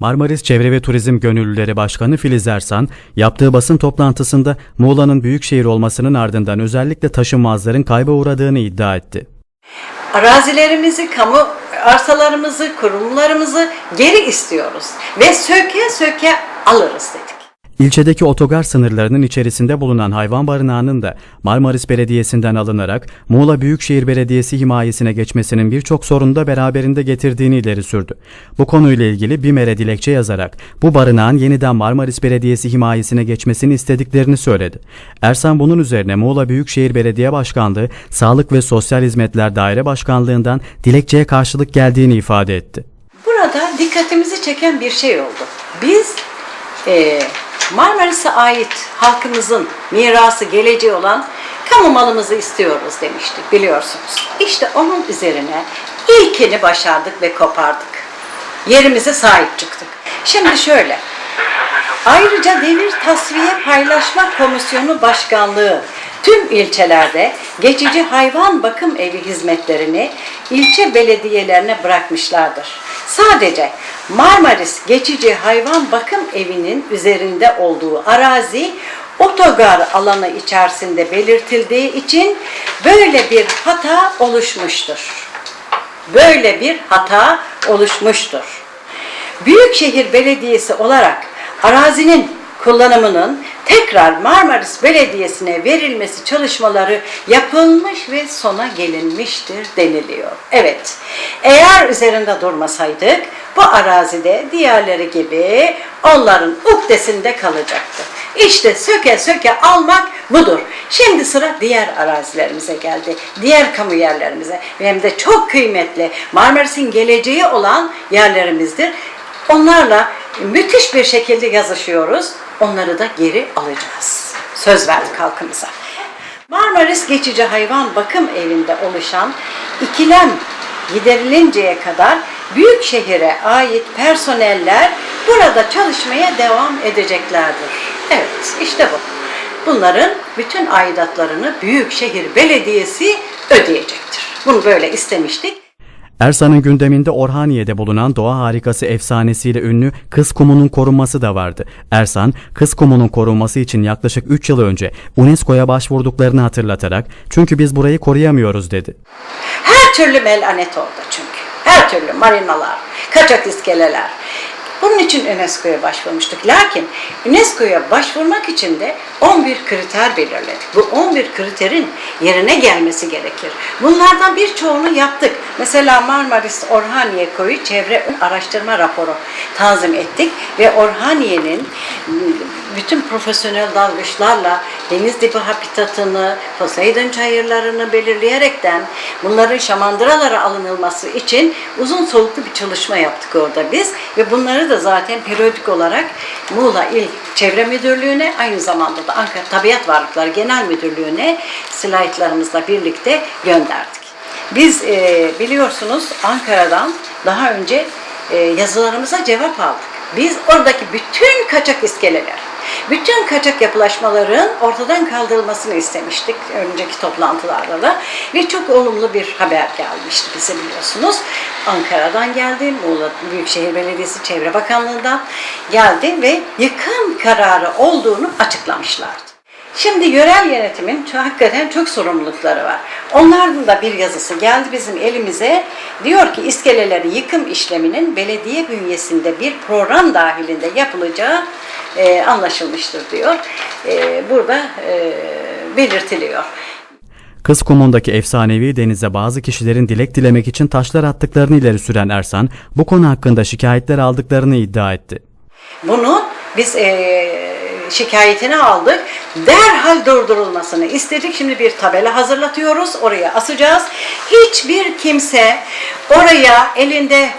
Marmaris Çevre ve Turizm Gönüllüleri Başkanı Filiz Ersan, yaptığı basın toplantısında Muğla'nın büyük şehir olmasının ardından özellikle taşınmazların kayba uğradığını iddia etti. Arazilerimizi, kamu arsalarımızı, kurumlarımızı geri istiyoruz ve söke söke alırız dedik. İlçedeki otogar sınırlarının içerisinde bulunan hayvan barınağının da Marmaris Belediyesi'nden alınarak Muğla Büyükşehir Belediyesi himayesine geçmesinin birçok sorunu da beraberinde getirdiğini ileri sürdü. Bu konuyla ilgili BİMER'e dilekçe yazarak bu barınağın yeniden Marmaris Belediyesi himayesine geçmesini istediklerini söyledi. Ersan bunun üzerine Muğla Büyükşehir Belediye Başkanlığı Sağlık ve Sosyal Hizmetler Daire Başkanlığı'ndan dilekçeye karşılık geldiğini ifade etti. Burada dikkatimizi çeken bir şey oldu. Biz eee Marmaris'e ait halkımızın mirası, geleceği olan kamu malımızı istiyoruz demiştik biliyorsunuz. İşte onun üzerine ilkini başardık ve kopardık. Yerimize sahip çıktık. Şimdi şöyle, Ayrıca Devir Tasfiye Paylaşma Komisyonu Başkanlığı tüm ilçelerde geçici hayvan bakım evi hizmetlerini ilçe belediyelerine bırakmışlardır. Sadece Marmaris Geçici Hayvan Bakım Evi'nin üzerinde olduğu arazi otogar alanı içerisinde belirtildiği için böyle bir hata oluşmuştur. Böyle bir hata oluşmuştur. Büyükşehir Belediyesi olarak arazinin kullanımının tekrar Marmaris Belediyesi'ne verilmesi çalışmaları yapılmış ve sona gelinmiştir deniliyor. Evet, eğer üzerinde durmasaydık bu arazide diğerleri gibi onların ukdesinde kalacaktı. İşte söke söke almak budur. Şimdi sıra diğer arazilerimize geldi. Diğer kamu yerlerimize. Ve hem de çok kıymetli Marmaris'in geleceği olan yerlerimizdir. Onlarla müthiş bir şekilde yazışıyoruz. Onları da geri alacağız. Söz verdik halkımıza. Marmaris Geçici Hayvan Bakım Evi'nde oluşan ikilem giderilinceye kadar büyük şehire ait personeller burada çalışmaya devam edeceklerdir. Evet, işte bu. Bunların bütün aidatlarını Büyükşehir Belediyesi ödeyecektir. Bunu böyle istemiştik. Ersan'ın gündeminde Orhaniye'de bulunan doğa harikası efsanesiyle ünlü Kız Kumu'nun korunması da vardı. Ersan, Kız Kumu'nun korunması için yaklaşık 3 yıl önce UNESCO'ya başvurduklarını hatırlatarak çünkü biz burayı koruyamıyoruz dedi. Her türlü melanet orada çünkü. Her türlü marinalar, kaçak iskeleler. Bunun için UNESCO'ya başvurmuştuk. Lakin UNESCO'ya başvurmak için de 11 kriter belirledik. Bu 11 kriterin yerine gelmesi gerekir. Bunlardan birçoğunu yaptık. Mesela Marmaris Orhaniye Koyu Çevre Araştırma Raporu tanzim ettik ve Orhaniye'nin bütün profesyonel dalgıçlarla deniz dibi habitatını, Poseidon çayırlarını belirleyerekten bunların şamandıralara alınılması için uzun soluklu bir çalışma yaptık orada biz ve bunları da zaten periyodik olarak Muğla İl Çevre Müdürlüğü'ne aynı zamanda da Ankara Tabiat Varlıkları Genel Müdürlüğü'ne slaytlarımızla birlikte gönderdik. Biz e, biliyorsunuz Ankara'dan daha önce e, yazılarımıza cevap aldık. Biz oradaki bütün kaçak iskeleler, bütün kaçak yapılaşmaların ortadan kaldırılmasını istemiştik önceki toplantılarda da ve çok olumlu bir haber gelmişti bize biliyorsunuz. Ankara'dan geldi, Muğla Büyükşehir Belediyesi Çevre Bakanlığı'ndan geldi ve yıkım kararı olduğunu açıklamışlardı. Şimdi yerel yönetimin hakikaten çok sorumlulukları var. Onların da bir yazısı geldi bizim elimize. Diyor ki iskelelerin yıkım işleminin belediye bünyesinde bir program dahilinde yapılacağı e, anlaşılmıştır diyor. E, burada e, belirtiliyor. Kız Kumu'ndaki efsanevi denize bazı kişilerin dilek dilemek için taşlar attıklarını ileri süren Ersan, bu konu hakkında şikayetler aldıklarını iddia etti. Bunu biz eee, şikayetini aldık. Derhal durdurulmasını istedik. Şimdi bir tabela hazırlatıyoruz. Oraya asacağız. Hiçbir kimse oraya elinde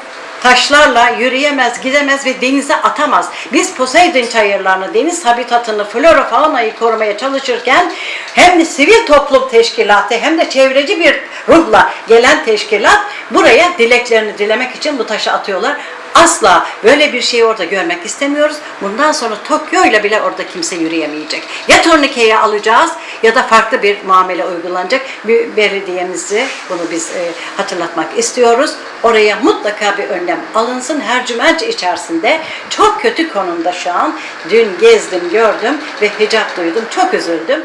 taşlarla yürüyemez, gidemez ve denize atamaz. Biz Poseidon çayırlarını, deniz habitatını, flora faunayı korumaya çalışırken hem de sivil toplum teşkilatı hem de çevreci bir ruhla gelen teşkilat buraya dileklerini dilemek için bu taşı atıyorlar. Asla böyle bir şeyi orada görmek istemiyoruz. Bundan sonra Tokyo ile bile orada kimse yürüyemeyecek. Ya turnikeyi alacağız ya da farklı bir muamele uygulanacak. Bir belediyemizi bunu biz e, hatırlatmak istiyoruz. Oraya mutlaka bir önlem alınsın. Her cümerç içerisinde çok kötü konumda şu an. Dün gezdim, gördüm ve hicap duydum. Çok üzüldüm.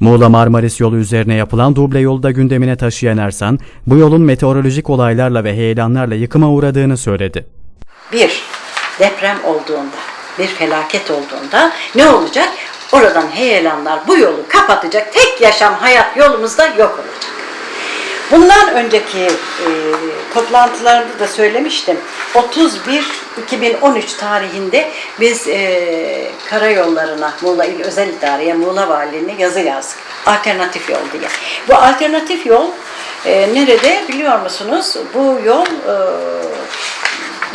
Muğla Marmaris yolu üzerine yapılan duble yolu da gündemine taşıyan Ersan, bu yolun meteorolojik olaylarla ve heyelanlarla yıkıma uğradığını söyledi. Bir, deprem olduğunda, bir felaket olduğunda ne olacak? Oradan heyelanlar bu yolu kapatacak. Tek yaşam hayat yolumuzda yok olacak. Bundan önceki e, toplantılarda da söylemiştim. 31 2013 tarihinde biz e, karayollarına, Muğla İl Özel İdare'ye, Muğla Valiliğine yazı yazdık. Alternatif yol diye. Bu alternatif yol e, nerede biliyor musunuz? Bu yol e,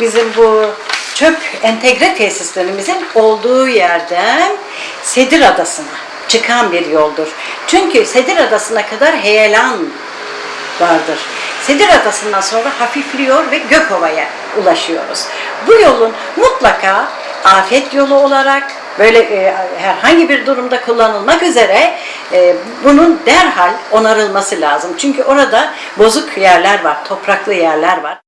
bizim bu çöp entegre tesislerimizin olduğu yerden Sedir Adası'na çıkan bir yoldur. Çünkü Sedir Adası'na kadar heyelan vardır. Sedir Adası'ndan sonra hafifliyor ve Gökova'ya ulaşıyoruz. Bu yolun mutlaka afet yolu olarak böyle e, herhangi bir durumda kullanılmak üzere e, bunun derhal onarılması lazım. Çünkü orada bozuk yerler var, topraklı yerler var.